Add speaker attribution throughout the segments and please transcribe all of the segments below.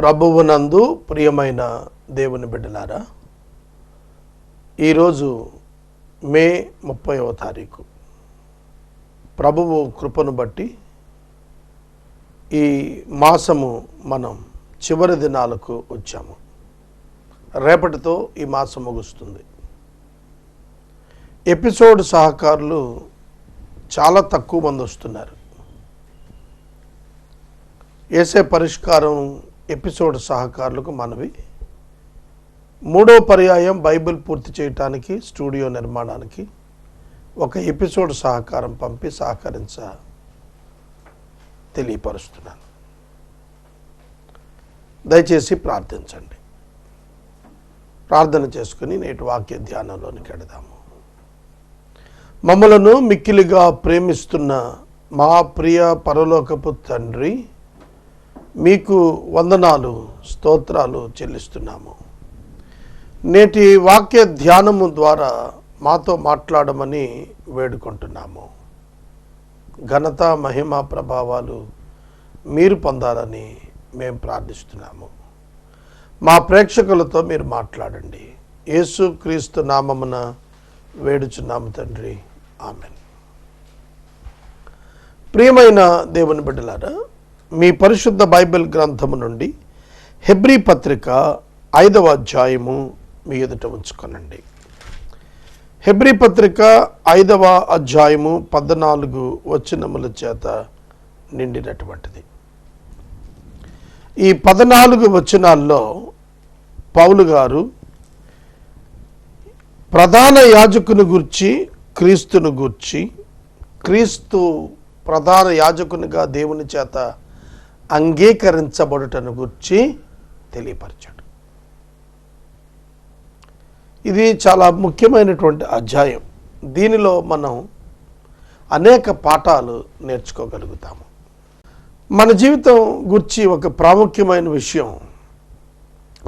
Speaker 1: ప్రభువునందు ప్రియమైన దేవుని బిడ్డలారా ఈరోజు మే ముప్పైవ తారీఖు. ప్రభువు కృపను బట్టి ఈ మాసము మనం చివరి దినాలకు వచ్చాము. రేపటితో ఈ మాసం ముగుస్తుంది. ఎపిసోడ్ సహకారులు చాలా తక్కువ మంది వస్తున్నారు. వేసే పరిష్కారం ఎపిసోడ్ సహకారులకు మనవి. మూడో పర్యాయం బైబిల్ పూర్తి చేయటానికి స్టూడియో నిర్మాణానికి ఒక ఎపిసోడ్ సహకారం పంపి సహకరించ తెలియపరుస్తున్నాను. దయచేసి ప్రార్థించండి. ప్రార్థన చేసుకుని నేటి వాక్య ధ్యానంలోనికి వెడదాము మమ్మలను మిక్కిలిగా ప్రేమిస్తున్న మా ప్రియ పరలోకపు తండ్రి మీకు వందనాలు స్తోత్రాలు చెల్లిస్తున్నాము. నేటి వాక్య ధ్యానము ద్వారా మాతో మాట్లాడమని వేడుకుంటున్నాము. ఘనత మహిమ ప్రభావాలు మీరు పొందాలని మేము ప్రార్థిస్తున్నాము. మా ప్రేక్షకులతో మీరు మాట్లాడండి. యేసు క్రీస్తు నామమున వేడుచున్నాము తండ్రి. ఆమెన్. ప్రియమైన దేవుని బిడ్డలారా మీ పరిశుద్ధ బైబిల్ గ్రంథము నుండి హెబ్రీ పత్రిక ఐదవ అధ్యాయము మీ ఎదుట ఉంచుకొనండి. హెబ్రీ పత్రిక ఐదవ అధ్యాయము పద్నాలుగు వచనముల చేత నిండినటువంటిది. ఈ పద్నాలుగు వచనాల్లో పౌలు గారు ప్రధాన యాజకుని గురించి క్రీస్తును గూర్చి క్రీస్తు ప్రధాన యాజకునిగా దేవుని చేత అంగీకరించబడుటను గుర్చి తెలియపరచాడు. ఇది చాలా ముఖ్యమైనటువంటి అధ్యాయం. దీనిలో మనం అనేక పాఠాలు నేర్చుకోగలుగుతాము. మన జీవితం గురించి ఒక ప్రాముఖ్యమైన విషయం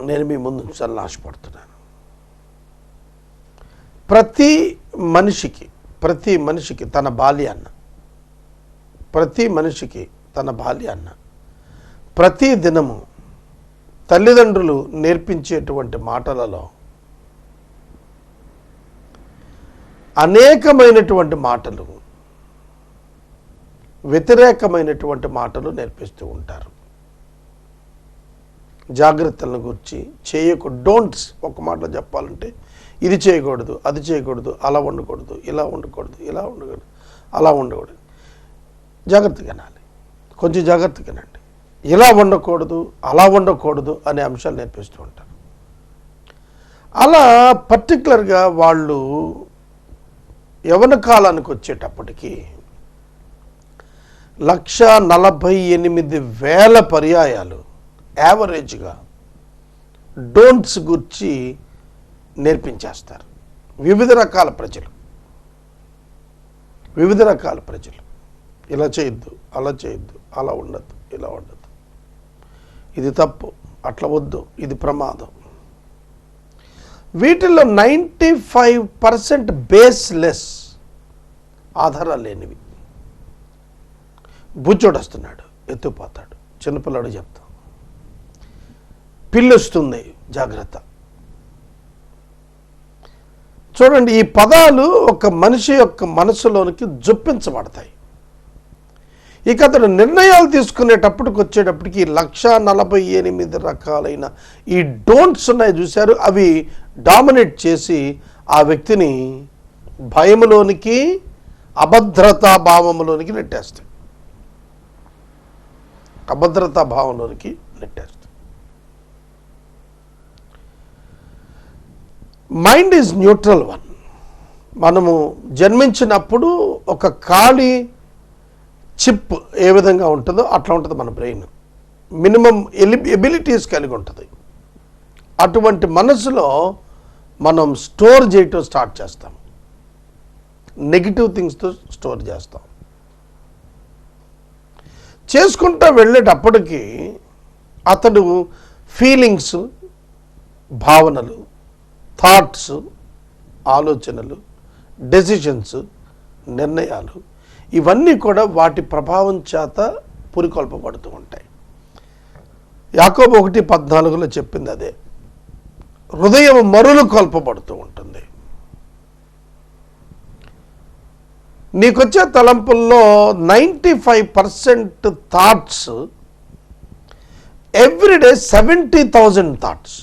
Speaker 1: నేను మీ ముందు చాలా ఆశపడుతున్నాను. ప్రతి మనిషికి ప్రతి మనిషికి తన బాల్యాన్న ప్రతి మనిషికి తన బాల్యాన్న ప్రతి దినము తల్లిదండ్రులు నేర్పించేటువంటి మాటలలో అనేకమైనటువంటి మాటలు వ్యతిరేకమైనటువంటి మాటలు నేర్పిస్తూ ఉంటారు. జాగ్రత్తలను గురించి చేయకు డోంట్స్ ఒక మాటలో చెప్పాలంటే ఇది చేయకూడదు అది చేయకూడదు అలా ఉండకూడదు ఇలా ఉండకూడదు ఇలా ఉండకూడదు అలా ఉండకూడదు. జాగ్రత్తగా వినాలి. కొంచెం జాగ్రత్తగా ఇలా ఉండకూడదు అలా ఉండకూడదు అనే అంశాలు నేర్పిస్తూ ఉంటారు. అలా పర్టికులర్గా వాళ్ళు యవన కాలానికి వచ్చేటప్పటికి లక్ష నలభై ఎనిమిది వేల పర్యాయాలు యావరేజ్గా డోంట్స్ గురించి నేర్పించేస్తారు. వివిధ రకాల ప్రజలు. వివిధ రకాల ప్రజలు. ఇలా చేయొద్దు అలా చేయొద్దు అలా ఉండద్దు ఇలా ఉండద్దు. ఇది తప్పు అట్లా వద్దు ఇది ప్రమాదం. వీటిల్లో నైంటీ ఫైవ్ పర్సెంట్ బేస్లెస్ ఆధారాలు లేనివి. బుచ్చోడు వస్తున్నాడు ఎత్తుపోతాడు చిన్నపిల్లాడు చెప్తాం. పిల్లొస్తుంది జాగ్రత్త. చూడండి ఈ పదాలు ఒక మనిషి యొక్క మనసులోనికి జొప్పించబడతాయి. ఇక అతను నిర్ణయాలు తీసుకునేటప్పటికి వచ్చేటప్పటికి లక్ష నలభై ఎనిమిది రకాలైన ఈ డోంట్స్ ఉన్నాయి చూశారు. అవి డామినేట్ చేసి ఆ వ్యక్తిని భయములోనికి అభద్రతా భావములోనికి నెట్టేస్తాయి అభద్రతా భావంలోనికి నెట్టేస్తాయి మైండ్ ఈజ్ న్యూట్రల్ వన్ మనము జన్మించినప్పుడు ఒక ఖాళీ చిప్ ఏ విధంగా ఉంటుందో అట్లా ఉంటుంది మన బ్రెయిన్. మినిమం ఎలి ఎబిలిటీస్ కలిగి ఉంటుంది. అటువంటి మనసులో మనం స్టోర్ చేయటం స్టార్ట్ చేస్తాం. నెగిటివ్ థింగ్స్తో స్టోర్ చేస్తాం. చేసుకుంటూ వెళ్ళేటప్పటికీ అతడు ఫీలింగ్స్ భావనలు థాట్స్ ఆలోచనలు డెసిషన్స్ నిర్ణయాలు ఇవన్నీ కూడా వాటి ప్రభావం చేత పురికొల్పబడుతూ ఉంటాయి. యాకోబు ఒకటి పద్నాలుగులో చెప్పింది అదే. హృదయం మరులు కొల్పబడుతూ ఉంటుంది. నీకొచ్చే తలంపుల్లో ninety five percent thoughts everyday seventy thousand thoughts.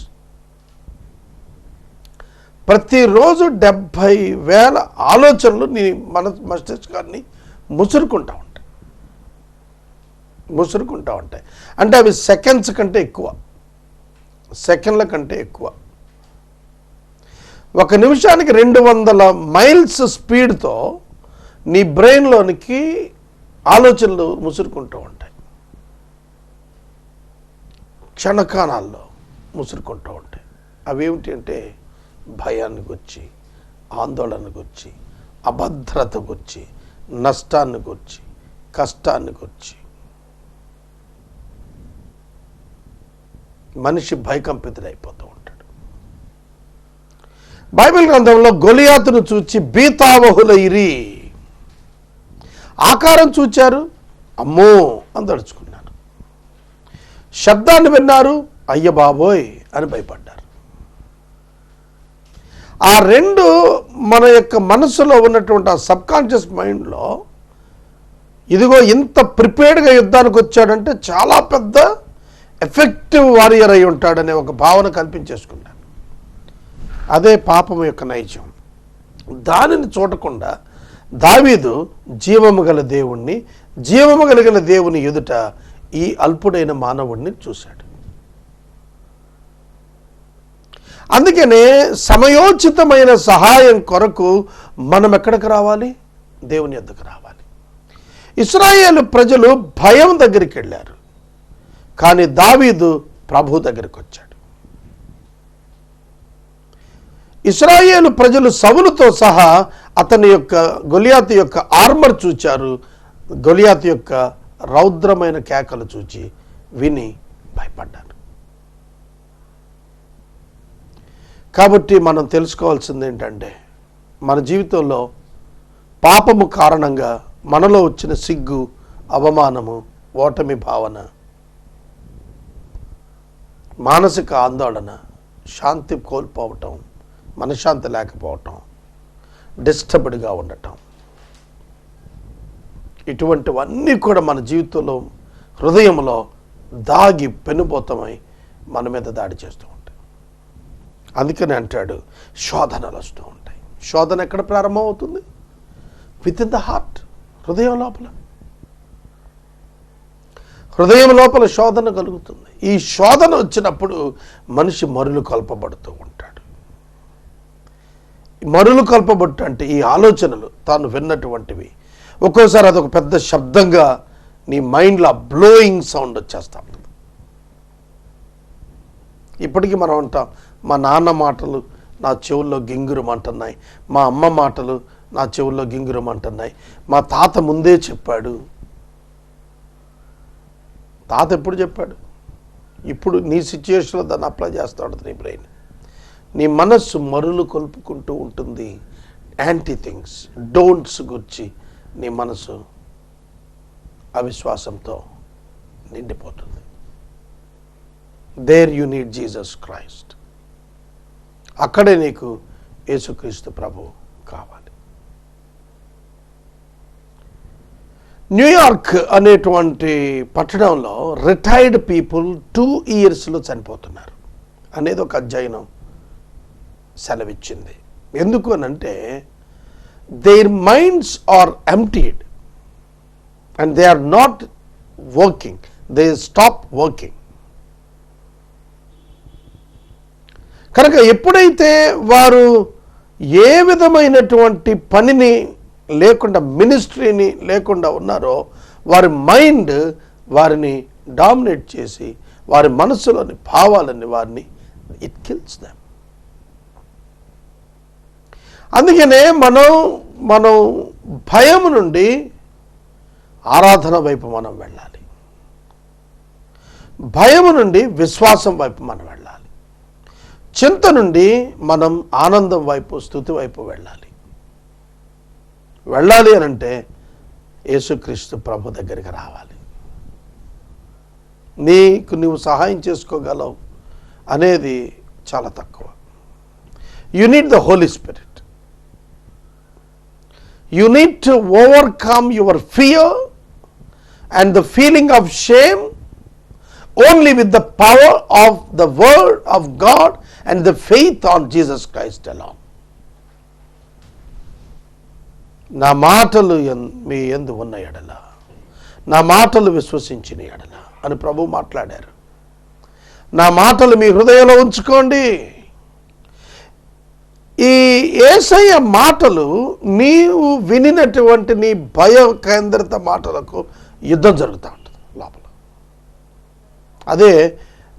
Speaker 1: ప్రతిరోజు డెబ్భై వేల ఆలోచనలు నీ మన మస్తిష్కాన్ని ముసురుకుంటా ఉంటాయి. ముసురుకుంటా ఉంటాయి. అంటే అవి సెకండ్స్ కంటే ఎక్కువ. సెకండ్ల కంటే ఎక్కువ. ఒక నిమిషానికి రెండు వందల మైల్స్ స్పీడ్తో నీ బ్రెయిన్లోనికి ఆలోచనలు ముసురుకుంటూ ఉంటాయి. క్షణకాణాల్లో ముసురుకుంటూ ఉంటాయి. అవేమిటి అంటే భయానికి వచ్చి ఆందోళనకు వచ్చి అభద్రతకు వచ్చి నష్టాన్ని వచ్చి కష్టాన్ని వచ్చి మనిషి భయకంపితుడైపోతూ ఉంటాడు. బైబిల్ గ్రంథంలో గొలియాతును చూచి బీతావహులైరి ఆకారం చూచారు అమ్మో అని తడుచుకున్నారు శబ్దాన్ని విన్నారు అయ్య బాబోయ్ అని భయపడ్డారు. ఆ రెండు మన యొక్క మనసులో ఉన్నటువంటి ఆ సబ్కాన్షియస్ మైండ్లో ఇదిగో ఇంత ప్రిపేర్డ్గా యుద్ధానికి వచ్చాడంటే చాలా పెద్ద ఎఫెక్టివ్ వారియర్ అయి ఉంటాడనే ఒక భావన కల్పించేసుకున్నాను అదే పాపం యొక్క నైజం. దానిని చూడకుండా దావీదు జీవము గల దేవుణ్ణి జీవము కలిగిన దేవుని ఎదుట ఈ అల్పుడైన మానవుణ్ణి చూశాడు. అందుకనే సమయోచితమైన సహాయం కొరకు మనం ఎక్కడికి రావాలి? దేవుని ఎద్దకు రావాలి. ఇస్రాయేల్ ప్రజలు భయం దగ్గరికి వెళ్ళారు. కానీ దావీదు ప్రభు దగ్గరికి వచ్చాడు. ఇస్రాయేలు ప్రజలు సవులతో సహా అతని యొక్క గొలియాతు యొక్క ఆర్మర్ చూచారు. గొలియాతు యొక్క రౌద్రమైన కేకలు చూచి విని భయపడ్డారు. కాబట్టి మనం తెలుసుకోవాల్సింది ఏంటంటే మన జీవితంలో పాపము కారణంగా మనలో వచ్చిన సిగ్గు అవమానము ఓటమి భావన మానసిక ఆందోళన శాంతి కోల్పోవటం మనశ్శాంతి లేకపోవటం డిస్టర్బ్డ్గా ఉండటం. ఇటువంటివన్నీ కూడా మన జీవితంలో హృదయంలో దాగి పెనుబోతమై మన మీద దాడి చేస్తూ అందుకని అంటాడు శోధనలు వస్తూ ఉంటాయి. శోధన ఎక్కడ ప్రారంభమవుతుంది? విత్ ఇన్ ద హార్ట్ హృదయం లోపల. హృదయం లోపల శోధన కలుగుతుంది. ఈ శోధన వచ్చినప్పుడు మనిషి మరులు కల్పబడుతూ ఉంటాడు. మరులు కల్పబట్టు అంటే ఈ ఆలోచనలు తాను విన్నటువంటివి. ఒక్కోసారి అదొక పెద్ద శబ్దంగా నీ మైండ్లో బ్లోయింగ్ సౌండ్ వచ్చేస్తా ఉంటుంది. ఇప్పటికీ మనం అంటాం మా నాన్న మాటలు నా చెవుల్లో గింగురమంటున్నాయి. మా అమ్మ మాటలు నా చెవుల్లో గింగురమంటున్నాయి. మా తాత ముందే చెప్పాడు. తాత ఎప్పుడు చెప్పాడు? ఇప్పుడు నీ సిచ్యుయేషన్లో దాన్ని అప్లై చేస్తాడు నీ బ్రెయిన్ నీ మనస్సు మరులు కొలుపుకుంటూ ఉంటుంది. యాంటీ థింగ్స్ డోంట్స్ గుర్చి నీ మనసు అవిశ్వాసంతో నిండిపోతుంది. There you need Jesus Christ అక్కడే నీకు యేసుక్రీస్తు ప్రభు కావాలి. న్యూయార్క్ అనేటువంటి పట్టణంలో రిటైర్డ్ పీపుల్ టూ ఇయర్స్లో చనిపోతున్నారు అనేది ఒక అధ్యయనం సెలవిచ్చింది. ఎందుకు అని అంటే their minds are emptied and they are not working they stop working కనుక ఎప్పుడైతే వారు ఏ విధమైనటువంటి పనిని లేకుండా మినిస్ట్రీని లేకుండా ఉన్నారో వారి మైండ్ వారిని డామినేట్ చేసి వారి మనసులోని భావాలని వారిని ఇట్ కిల్స్ దామ్ అందుకనే మనం మనం భయం నుండి ఆరాధన వైపు మనం వెళ్ళాలి. భయం నుండి విశ్వాసం వైపు మనం వెళ్ళాలి. చింత నుండి మనం ఆనందం వైపు స్థుతి వైపు వెళ్ళాలి. వెళ్ళాలి అని అంటే యేసుక్రీస్తు ప్రభు దగ్గరికి రావాలి. నీకు నువ్వు సహాయం చేసుకోగలవు అనేది చాలా తక్కువ. You need the holy spirit you need to overcome your fear and the feeling of shame only with the power of the word of God and the faith on Jesus Christ alone. నా మాటలు మీ ఎందు ఉన్న ఎడల నా మాటలు విశ్వసించిన ఎడల అని ప్రభు మాట్లాడారు. నా మాటలు మీ హృదయంలో ఉంచుకోండి. ఈ ఏసయ్య మాటలు నీవు వినినటువంటి నీ భయ కేంద్రిత మాటలకు యుద్ధం జరుగుతూ ఉంటుంది లోపల. అదే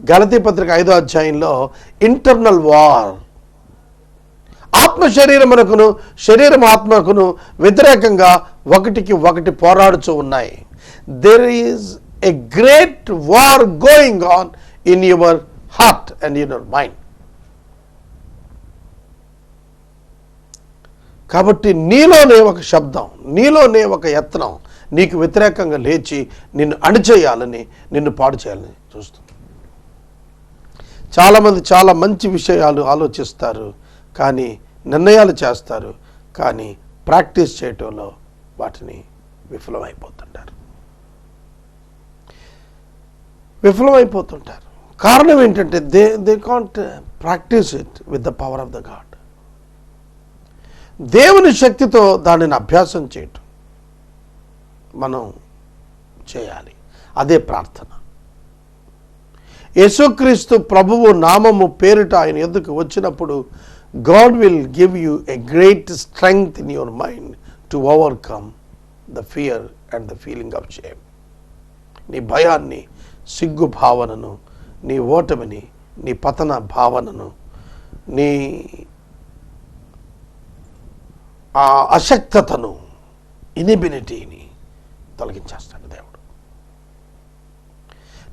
Speaker 1: గలతీ పత్రిక ఐదో అధ్యాయంలో ఇంటర్నల్ వార్ ఆత్మ శరీరమునకును శరీరం ఆత్మకును వ్యతిరేకంగా ఒకటికి ఒకటి పోరాడుచూ ఉన్నాయి. There is a great war going on in your heart and in your mind కాబట్టి నీలోనే ఒక శబ్దం నీలోనే ఒక యత్నం నీకు వ్యతిరేకంగా లేచి నిన్ను అణిచేయాలని నిన్ను పాడు చేయాలని చూస్తుంది. చాలామంది చాలా మంచి విషయాలు ఆలోచిస్తారు కానీ నిర్ణయాలు చేస్తారు కానీ ప్రాక్టీస్ చేయటంలో వాటిని విఫలమైపోతుంటారు. విఫలమైపోతుంటారు. కారణం ఏంటంటే they they can't practice it with the power of the God దేవుని శక్తితో దానిని అభ్యాసం చేయటం మనం చేయాలి. అదే ప్రార్థన. యేసుక్రీస్తు ప్రభువు నామము పేరిట ఆయన ఎందుకు వచ్చినప్పుడు God will give you a great strength in your mind to overcome the fear and the feeling of shame. నీ భయాన్ని సిగ్గు భావనను నీ ఓటమిని నీ పతన భావనను నీ ఆ అశక్తతను ఇనిబిలిటీని తొలగించేస్తాడు దేవుడు.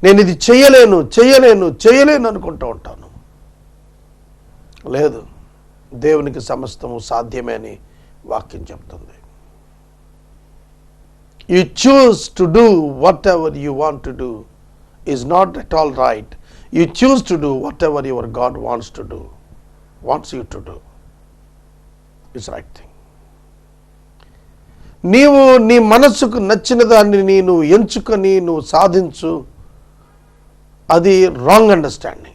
Speaker 1: నేను ఇది చేయలేను చేయలేను చేయలేను అనుకుంటూ ఉంటాను. లేదు దేవునికి సమస్తము సాధ్యమే అని వాక్యం చెప్తుంది. You choose to do whatever you want to do is not at all right you choose to do whatever your God wants to do wants you to do it's right thing నీవు నీ మనస్సుకు నచ్చిన దాన్ని నేను ఎంచుకొని నువ్వు సాధించు. అది రాంగ్ అండర్స్టాండింగ్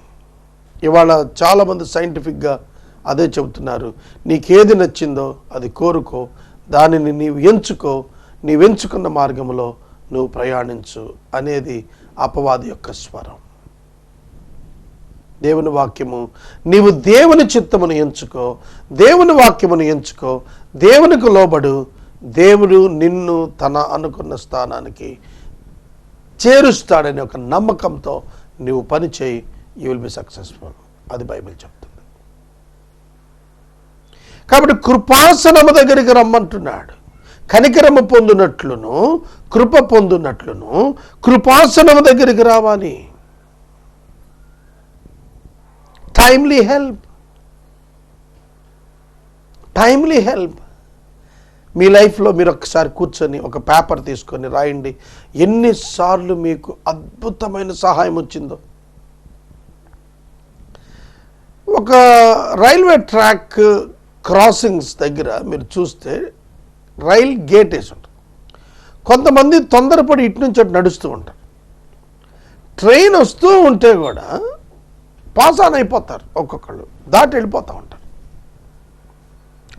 Speaker 1: ఇవాళ చాలామంది సైంటిఫిక్గా అదే చెబుతున్నారు నీకేది నచ్చిందో అది కోరుకో దానిని నీవు ఎంచుకో నీవు ఎంచుకున్న మార్గంలో నువ్వు ప్రయాణించు అనేది అపవాది యొక్క స్వరం. దేవుని వాక్యము నీవు దేవుని చిత్తమును ఎంచుకో దేవుని వాక్యమును ఎంచుకో దేవునికి లోబడు దేవుడు నిన్ను తన అనుకున్న స్థానానికి చేరుస్తాడనే ఒక నమ్మకంతో నువ్వు పని చేయి యూ విల్ బి సక్సెస్ఫుల్ అది బైబిల్ చెప్తుంది. కాబట్టి కృపాసనము దగ్గరికి రమ్మంటున్నాడు. కనికరము పొందినట్లును కృప పొందినట్లును కృపాసనము దగ్గరికి రావాలి. టైమ్లీ హెల్ప్ టైమ్లీ హెల్ప్ మీ లైఫ్లో మీరు ఒకసారి కూర్చొని ఒక పేపర్ తీసుకొని రాయండి. ఎన్నిసార్లు మీకు అద్భుతమైన సహాయం వచ్చిందో. ఒక రైల్వే ట్రాక్ క్రాసింగ్స్ దగ్గర మీరు చూస్తే రైల్ గేట్ వేసి ఉంటుంది. కొంతమంది తొందరపడి ఇటు నుంచి అటు నడుస్తూ ఉంటారు. ట్రైన్ వస్తూ ఉంటే కూడా పాస్ ఆన్ అయిపోతారు ఒక్కొక్కళ్ళు. దాటి వెళ్ళిపోతూ ఉంటారు.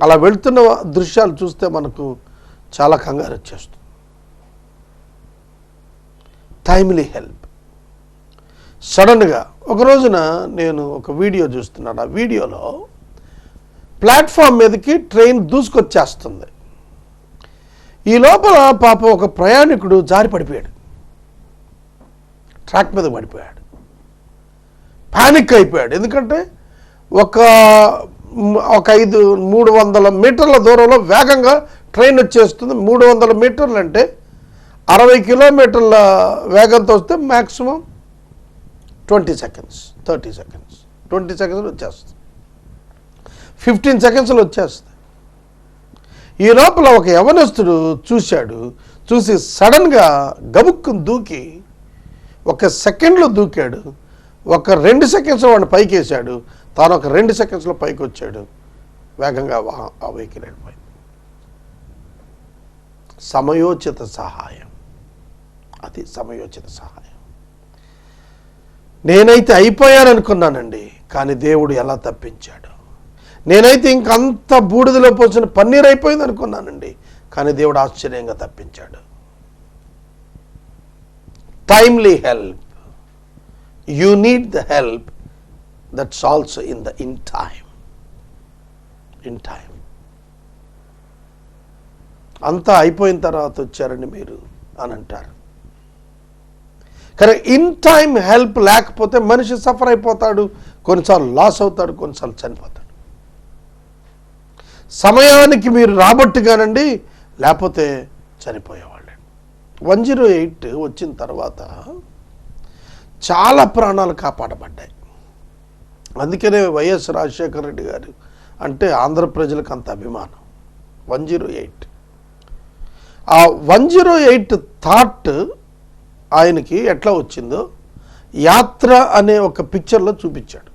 Speaker 1: అలా వెళ్తున్న దృశ్యాలు చూస్తే మనకు చాలా కంగారు వచ్చేస్తుంది. టైమ్లీ హెల్ప్ సడన్గా ఒక రోజున నేను ఒక వీడియో చూస్తున్నాను. ఆ వీడియోలో ప్లాట్ఫామ్ మీదకి ట్రైన్ దూసుకొచ్చేస్తుంది. ఈ లోపల పాప ఒక ప్రయాణికుడు జారి పడిపోయాడు. ట్రాక్ మీద పడిపోయాడు. పానిక్ అయిపోయాడు. ఎందుకంటే ఒక ఒక ఐదు మూడు వందల మీటర్ల దూరంలో వేగంగా ట్రైన్ వచ్చేస్తుంది. మూడు వందల మీటర్లు అంటే అరవై కిలోమీటర్ల వేగంతో వస్తే maximum twenty seconds thirty seconds twenty సెకండ్స్లో వచ్చేస్తుంది. ఫిఫ్టీన్ సెకండ్స్లో వచ్చేస్తుంది. ఈ లోపల ఒక యవనస్తుడు చూశాడు. చూసి సడన్గా గబుక్కును దూకి ఒక సెకండ్లో దూకాడు. ఒక రెండు సెకండ్స్లో వాడిని పైకి తాను ఒక రెండు సెకండ్స్లో పైకి వచ్చాడు వేగంగా ఆ వెహికల్ వెళ్ళిపోయింది. సమయోచిత సహాయం. అది సమయోచిత సహాయం. నేనైతే అయిపోయాననుకున్నానండి కానీ దేవుడు ఎలా తప్పించాడు? నేనైతే ఇంకంత బూడిదలో పోసిన పన్నీర్ అయిపోయింది అనుకున్నానండి కానీ దేవుడు ఆశ్చర్యంగా తప్పించాడు. Timely help you need the help that's also in the in time in time అంతా అయిపోయిన తర్వాత వచ్చారండి మీరు అని అంటారు. కానీ ఇన్ టైం హెల్ప్ లేకపోతే మనిషి సఫర్ అయిపోతాడు కొన్నిసార్లు లాస్ అవుతాడు కొన్నిసార్లు చనిపోతాడు. సమయానికి మీరు రాబట్టుగానండి లేకపోతే చనిపోయేవాళ్ళు. వన్ జీరో ఎయిట్ వచ్చిన తర్వాత చాలా ప్రాణాలు కాపాడబడ్డాయి. అందుకనే వైఎస్ రాజశేఖర రెడ్డి గారు అంటే ఆంధ్ర ప్రజలకు అంత అభిమానం. One zero eight. ఆ వన్ జీరో ఎయిట్ థాట్ ఆయనకి ఎట్లా వచ్చిందో యాత్ర అనే ఒక పిక్చర్లో చూపించాడు.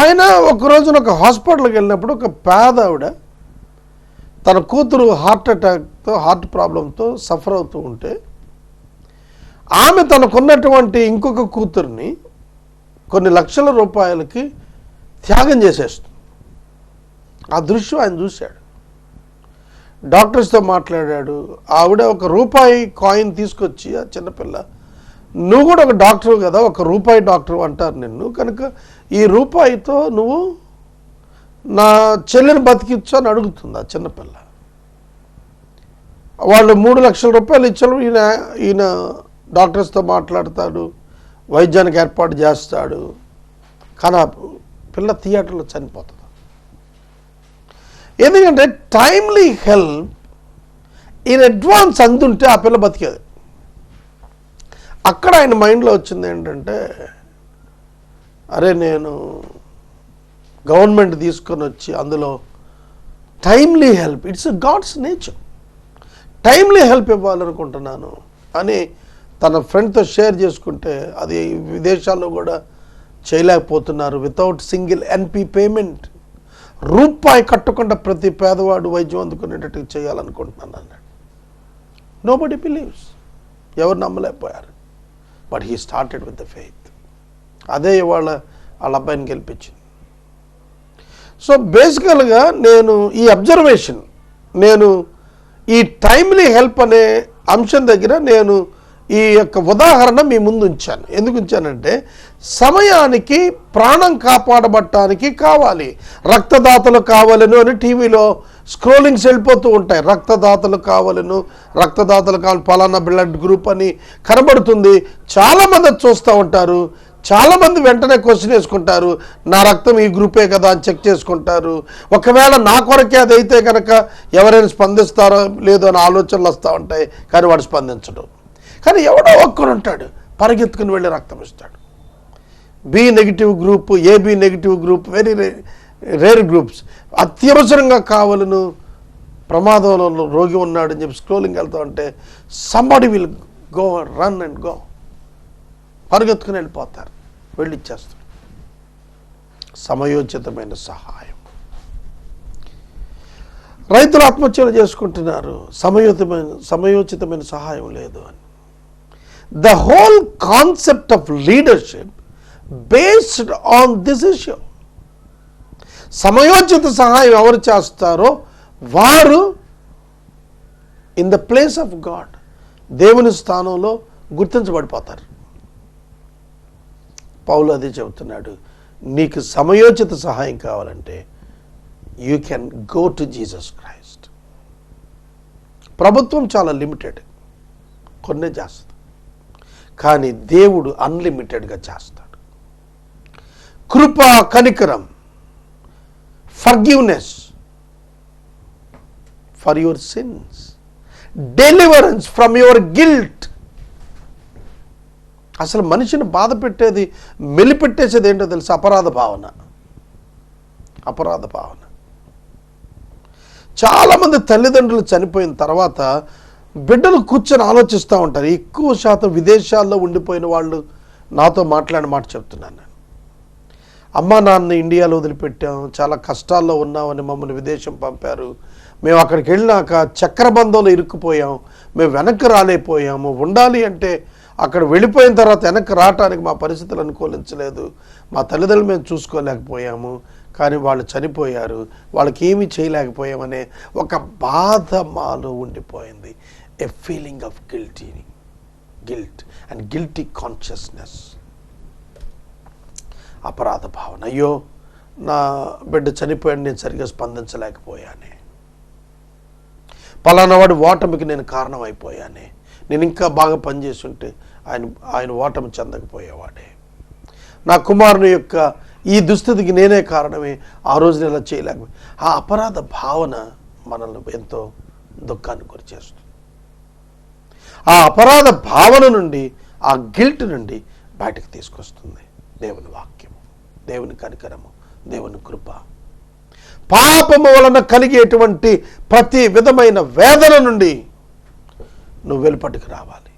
Speaker 1: ఆయన ఒక రోజున ఒక హాస్పిటల్కి వెళ్ళినప్పుడు ఒక పేద ఆవిడ తన కూతురు హార్ట్ అటాక్తో హార్ట్ ప్రాబ్లంతో సఫర్ అవుతూ ఉంటే ఆమె తనకున్నటువంటి ఇంకొక కూతుర్ని కొన్ని లక్షల రూపాయలకి త్యాగం చేసేస్తుంది. ఆ దృశ్యం ఆయన చూశాడు. డాక్టర్స్తో మాట్లాడాడు. ఆవిడ ఒక రూపాయి కాయిన్ తీసుకొచ్చి ఆ చిన్నపిల్ల నువ్వు కూడా ఒక డాక్టర్ కదా ఒక రూపాయి డాక్టర్ అంటారు నిన్ను. కనుక ఈ రూపాయితో నువ్వు నా చెల్లిని బతికిచ్చు అని అడుగుతుంది ఆ చిన్నపిల్ల. వాళ్ళు మూడు లక్షల రూపాయలు ఇచ్చారు. ఈయన ఈయన డాక్టర్స్తో మాట్లాడతాడు. వైద్యానికి ఏర్పాటు చేస్తాడు. కానీ పిల్ల థియేటర్లో చనిపోతుంది. ఎందుకంటే టైమ్లీ హెల్ప్ ఇన్ అడ్వాన్స్ అందుంటే ఆ పిల్ల బతికేది. అక్కడ ఆయన మైండ్లో వచ్చింది ఏంటంటే అరే నేను గవర్నమెంట్ తీసుకొని వచ్చి అందులో timely help it's God's nature timely help ఇవ్వాలనుకుంటున్నాను అని తన ఫ్రెండ్తో షేర్ చేసుకుంటే అది విదేశాల్లో కూడా చేయలేకపోతున్నారు. వితౌట్ సింగిల్ ఎన్పి పేమెంట్ రూపాయి కట్టకుండా ప్రతి పేదవాడు వైద్యం అందుకునేటట్టు చేయాలనుకుంటున్నాను అన్నాడు నో బడీ బిలీవ్స్ ఎవరు నమ్మలేకపోయారు. But he started with the faith అదే ఇవాళ వాళ్ళ అబ్బాయిని గెలిపించింది. సో బేసికల్గా నేను ఈ అబ్జర్వేషన్ నేను ఈ టైమ్లీ హెల్ప్ అనే అంశం దగ్గర నేను ఈ యొక్క ఉదాహరణ మీ ముందు ఉంచాను. ఎందుకు ఉంచానంటే సమయానికి ప్రాణం కాపాడబట్టానికి కావాలి. రక్తదాతలు కావాలను అని టీవీలో స్క్రోలింగ్స్ వెళ్ళిపోతూ ఉంటాయి. రక్తదాతలు కావాలను రక్తదాతలు కావాలి పలానా బ్లడ్ గ్రూప్ అని కనబడుతుంది. చాలామంది చూస్తూ ఉంటారు. చాలామంది వెంటనే క్వశ్చన్ వేసుకుంటారు. నా రక్తం ఈ గ్రూపే కదా అని చెక్ చేసుకుంటారు. ఒకవేళ నా కొరకే అది అయితే కనుక ఎవరైనా స్పందిస్తారో లేదో అని ఆలోచనలు వస్తూ ఉంటాయి. కానీ వాడు స్పందించడం. కానీ ఎవడో ఒక్కడు ఉంటాడు. పరిగెత్తుకుని వెళ్ళి రక్తం ఇస్తాడు. B negative group AB negative group very rare groups అత్యవసరంగా కావాలను ప్రమాదంలో రోగి ఉన్నాడు అని చెప్పి స్క్రోలింగ్ వెళ్తా ఉంటే somebody will go run and go పరిగెత్తుకుని వెళ్ళిపోతారు. వెళ్ళి ఇచ్చేస్తారు సమయోచితమైన సహాయం. రైతులు ఆత్మహత్యలు చేసుకుంటున్నారు. సమయోచితమైన సమయోచితమైన సహాయం లేదు అని. The whole concept of leadership based on this issue సమయోచిత సహాయం ఎవరు చేస్తారో వారు in the place of God దేవుని స్థానంలో గుర్తించబడిపోతారు. పౌలు అదే చెబుతున్నాడు నీకు సమయోచిత సహాయం కావాలంటే you can go to Jesus Christ ప్రభుత్వం చాలా లిమిటెడ్ కొన్నే చేస్తుంది. కానీ దేవుడు అన్లిమిటెడ్గా చేస్తాడు. కృప కనికరం forgiveness for your sins deliverance from your guilt అసలు మనిషిని బాధ పెట్టేది మెలిపెట్టేసేది ఏంటో తెలుసు? అపరాధ భావన. అపరాధ భావన. చాలామంది తల్లిదండ్రులు చనిపోయిన తర్వాత బిడ్డలు కూర్చొని ఆలోచిస్తూ ఉంటారు. ఎక్కువ శాతం విదేశాల్లో ఉండిపోయిన వాళ్ళు నాతో మాట్లాడిన మాట చెప్తున్నాను నేను. అమ్మా నాన్న ఇండియాలో వదిలిపెట్టాం చాలా కష్టాల్లో ఉన్నామని మమ్మల్ని విదేశం పంపారు. మేము అక్కడికి వెళ్ళినాక చక్రబంధంలో ఇరుక్కుపోయాం. మేము వెనక్కి రాలేకపోయాము. ఉండాలి అంటే అక్కడ వెళ్ళిపోయిన తర్వాత వెనక్కి రావటానికి మా పరిస్థితులు అనుకూలించలేదు. మా తల్లిదండ్రులు మేము చూసుకోలేకపోయాము. కానీ వాళ్ళు చనిపోయారు. వాళ్ళకి ఏమీ చేయలేకపోయామనే ఒక బాధ మాలో ఉండిపోయింది. A feeling of guilty, guilt and guilty consciousness అపరాధ భావన. అయ్యో నా బిడ్డ చనిపోయాడు నేను సరిగ్గా స్పందించలేకపోయానే. పలానా వాడి ఓటమికి నేను కారణం అయిపోయానే నేను ఇంకా బాగా పనిచేస్తుంటే ఆయన ఆయన ఓటమి చెందకపోయేవాడే. నా కుమారుని యొక్క ఈ దుస్థితికి నేనే కారణమే. ఆ రోజు నేను ఇలా చేయలేకపోయి. ఆ అపరాధ భావన మనల్ని ఎంతో దుఃఖాన్ని గురిచేస్తుంది. ఆ అపరాధ భావన నుండి ఆ గిల్ట్ నుండి బయటకు తీసుకొస్తుంది దేవుని వాక్యము దేవుని కనికరము దేవుని కృప. పాపము వలన కలిగేటువంటి ప్రతి విధమైన వేదన నుండి నువ్వు వెలుపటికి రావాలి.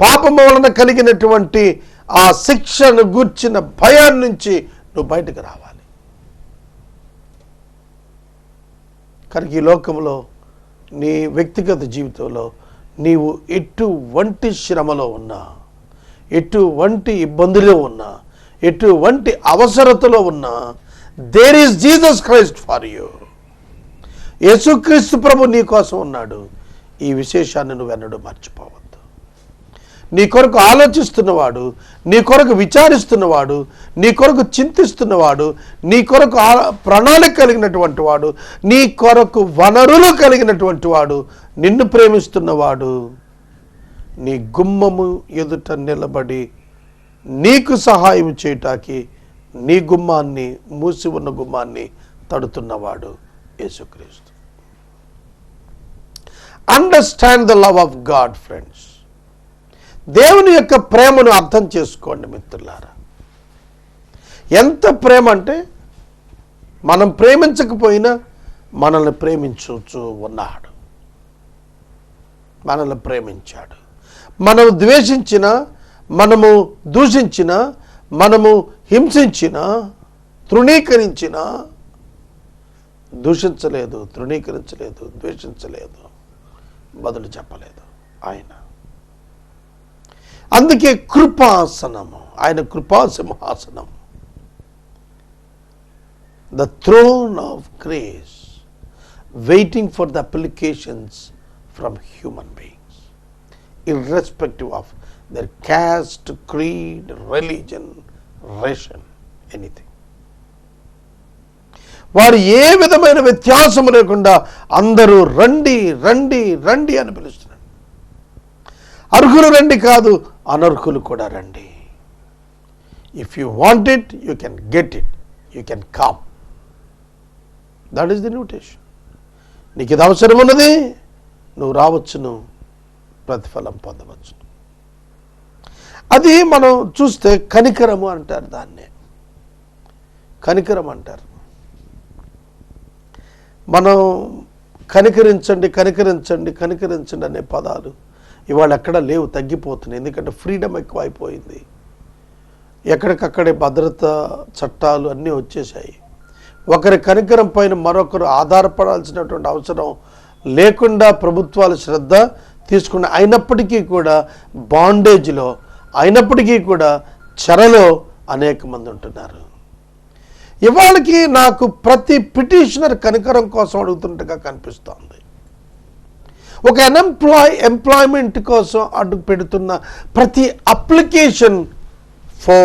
Speaker 1: పాపము వలన కలిగినటువంటి ఆ శిక్షను గూర్చిన భయాన్ని నుంచి నువ్వు బయటకు రావాలి. కనుక ఈ లోకంలో నీ వ్యక్తిగత జీవితంలో నీవు ఎటువంటి శ్రమలో ఉన్నా ఎటువంటి ఇబ్బందులో ఉన్నా ఎటువంటి అవసరతలో ఉన్నా there is Jesus Christ for you యేసుక్రీస్తు ప్రభు నీ కోసం ఉన్నాడు. ఈ విశేషాన్ని నువ్వు ఎన్నడూ మర్చిపోవాలి నీ కొరకు ఆలోచిస్తున్నవాడు నీ కొరకు విచారిస్తున్నవాడు నీ కొరకు చింతిస్తున్నవాడు నీ కొరకు ప్రణాళిక కలిగినటువంటి వాడు నీ కొరకు వనరులు కలిగినటువంటి వాడు నిన్ను ప్రేమిస్తున్నవాడు. నీ గుమ్మము ఎదుట నిలబడి నీకు సహాయం చేయటానికి నీ గుమ్మాన్ని మూసి ఉన్న గుమ్మాన్ని తడుతున్నవాడు యేసుక్రీస్తు. Understand the love of God friends దేవుని యొక్క ప్రేమను అర్థం చేసుకోండి మిత్రులారా. ఎంత ప్రేమ అంటే మనం ప్రేమించకపోయినా మనల్ని ప్రేమించవచ్చు ఉన్నాడు. మనల్ని ప్రేమించాడు. మనం ద్వేషించిన మనము దూషించిన మనము హింసించిన తృణీకరించిన దూషించలేదు తృణీకరించలేదు ద్వేషించలేదు బదులు చెప్పలేదు. ఆయన అందుకే కృపాసనము. ఆయన కృపా సింహాసనం the throne of grace waiting for the applications from human beings irrespective of their caste creed religion ration anything వారు ఏ విధమైన వ్యత్యాసం లేకుండా అందరూ రండి రండి రండి అని పిలుస్తున్నారు. అర్హులు రండి కాదు అనర్హులు కూడా రండి. If you want it you can get it you can come that is the invitation నీకు ఇది అవసరం ఉన్నది నువ్వు రావచ్చును ప్రతిఫలం పొందవచ్చు అది మనం చూస్తే కనికరము అంటారు దాన్నే. కనికరం అంటారు. మనం కనికరించండి కనికరించండి కనికరించండి అనే పదాలు ఇవాళ ఎక్కడ లేవు తగ్గిపోతున్నాయి. ఎందుకంటే ఫ్రీడమ్ ఎక్కువ అయిపోయింది ఎక్కడికక్కడే భద్రత చట్టాలు అన్నీ వచ్చేసాయి ఒకరి కనికరం పైన మరొకరు ఆధారపడాల్సినటువంటి అవసరం లేకుండా ప్రభుత్వాల శ్రద్ధ తీసుకున్న అయినప్పటికీ కూడా బాండేజ్లో అయినప్పటికీ కూడా చెరలో అనేక మంది ఉంటున్నారు. ఇవాళకి నాకు ప్రతి పిటిషనర్ కనికరం కోసం అడుగుతుండగా కనిపిస్తోంది. ఒక అన్ఎంప్లాయ్ ఎంప్లాయ్మెంట్ కోసం అడుగు పెడుతున్న ప్రతి అప్లికేషన్ ఫో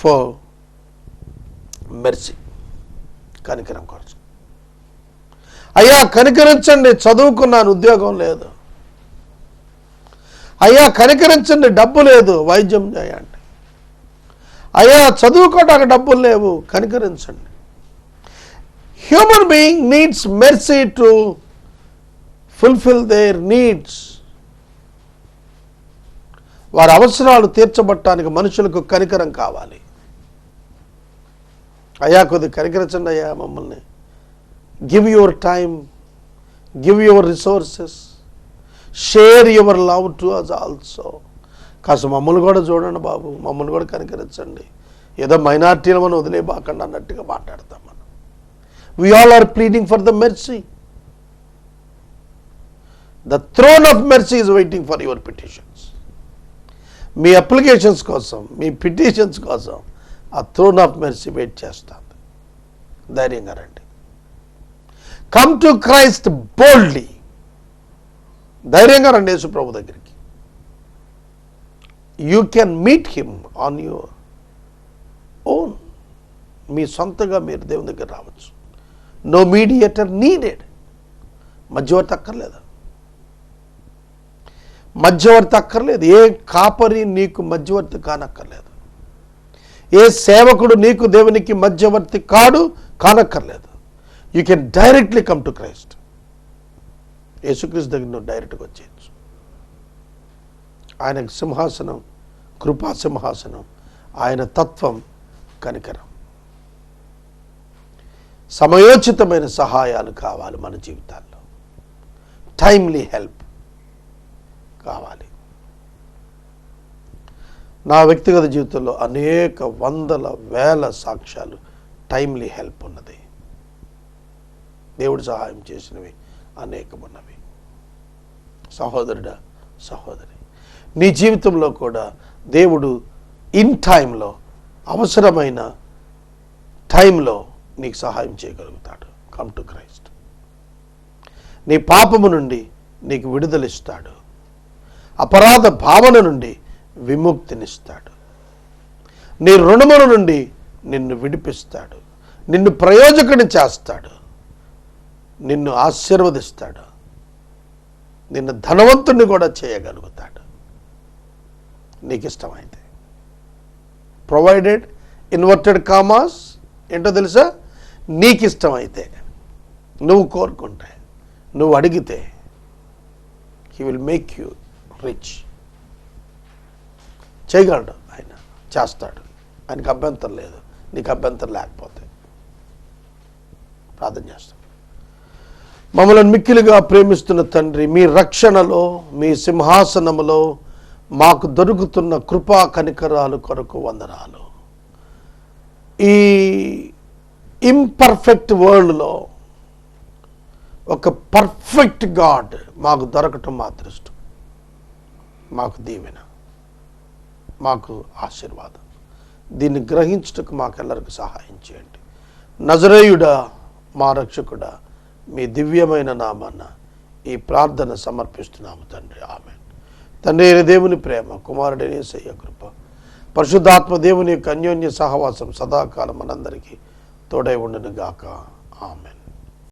Speaker 1: ఫో మెర్సీ కనికరం కోసం అయ్యా కనికరించండి చదువుకున్నాను ఉద్యోగం లేదు. అయ్యా కనికరించండి డబ్బు లేదు వైద్యం చేయండి. అయ్యా చదువుకోవడానికి డబ్బులు లేవు కనికరించండి. Human being needs mercy to fulfil their needs వారి అవసరాలు తీర్చబట్టడానికి మనుషులకు కనికరం కావాలి. అయ్యా కొద్ది కనికరించండి అయ్యా మమ్మల్ని. Give your time give your resources share your love to us also కాస్త మమ్మల్ని కూడా చూడండి బాబు. మమ్మల్ని కూడా కనికరించండి. ఏదో మైనార్టీలు మనం వదిలేబాకండి అన్నట్టుగా మాట్లాడతాం మనం. We all are pleading for the mercy the throne of mercy is waiting for your petitions me applications కోసం మీ పిటిషన్స్ కోసం ఆ థ్రోన్ ఆఫ్ మెర్సీ వెయిట్ చేస్తుంది ధైర్యంగా రండి. కమ్ టు క్రైస్ట్ బోల్డ్లీ ధైర్యంగా రండి యేసుప్రభు దగ్గరికి. You can meet him on your own మీ సొంతగా మీరు దేవుని దగ్గర రావచ్చు. నో మీడియేటర్ నీడెడ్ మధ్యవర్తి అక్కర్లేదా. మధ్యవర్తి అక్కర్లేదు ఏ కాపరి నీకు మధ్యవర్తి కానక్కర్లేదు. ఏ సేవకుడు నీకు దేవునికి మధ్యవర్తి కాడు కానక్కర్లేదు. You can directly come to Christ యేసుక్రీస్తు దగ్గర నువ్వు డైరెక్ట్గా వచ్చేయచ్చు. ఆయన సింహాసనం కృపా సింహాసనం ఆయన తత్వం కనికరం. సమయోచితమైన సహాయాలు కావాలి మన జీవితాల్లో. టైమ్లీ హెల్ప్ కావాలి. నా వ్యక్తిగత జీవితంలో అనేక వందల వేల సాక్ష్యాలు టైమ్లీ హెల్ప్ ఉన్నది. దేవుడు సహాయం చేసినవి అనేకమున్నవి. సహోదరుడా సహోదరి నీ జీవితంలో కూడా దేవుడు ఇన్ టైంలో అవసరమైన టైంలో నీకు సహాయం చేయగలుగుతాడు. Come to Christ. నీ పాపము నుండి నీకు విడుదలిస్తాడు అపరాధ భావన నుండి విముక్తినిస్తాడు. నీ రుణముల నుండి నిన్ను విడిపిస్తాడు. నిన్ను ప్రయోజకుని చేస్తాడు. నిన్ను ఆశీర్వదిస్తాడు. నిన్ను ధనవంతుణ్ణి కూడా చేయగలుగుతాడు. నీకు ఇష్టమైతే ప్రొవైడెడ్ ఇన్వర్టెడ్ కామాస్ ఏంటో తెలుసా? నీకు ఇష్టమైతే నువ్వు కోరుకుంటే నువ్వు అడిగితే he will make you rich చేయగలడు ఆయన చేస్తాడు. ఆయనకు అభ్యంతరం లేదు. నీకు అభ్యంతరం లేకపోతే ప్రార్థన చేస్తాం మమ్మల్ని మిక్కిలుగా ప్రేమిస్తున్న తండ్రి మీ రక్షణలో మీ సింహాసనములో మాకు దొరుకుతున్న కృపా కనికరాలు కొరకు వందనాలు. ఈ ఇంపర్ఫెక్ట్ వరల్డ్లో ఒక పర్ఫెక్ట్ గాడ్ మాకు దొరకటం మా అదృష్టం. మాకు దీవెన మాకు ఆశీర్వాదం. దీన్ని గ్రహించుటకు మాకెల్లరికి సహాయం చేయండి. నజరేయుడా మా రక్షకుడా మీ దివ్యమైన నామాన్న ఈ ప్రార్థన సమర్పిస్తున్నాము తండ్రి. ఆమె తండ్రి అయిన దేవుని ప్రేమ కుమారుడైన సయ్య కృప పరిశుద్ధాత్మ దేవుని యొక్క అన్యోన్య సహవాసం సదాకాలం మనందరికీ తోడై ఉండను గాక ఆమె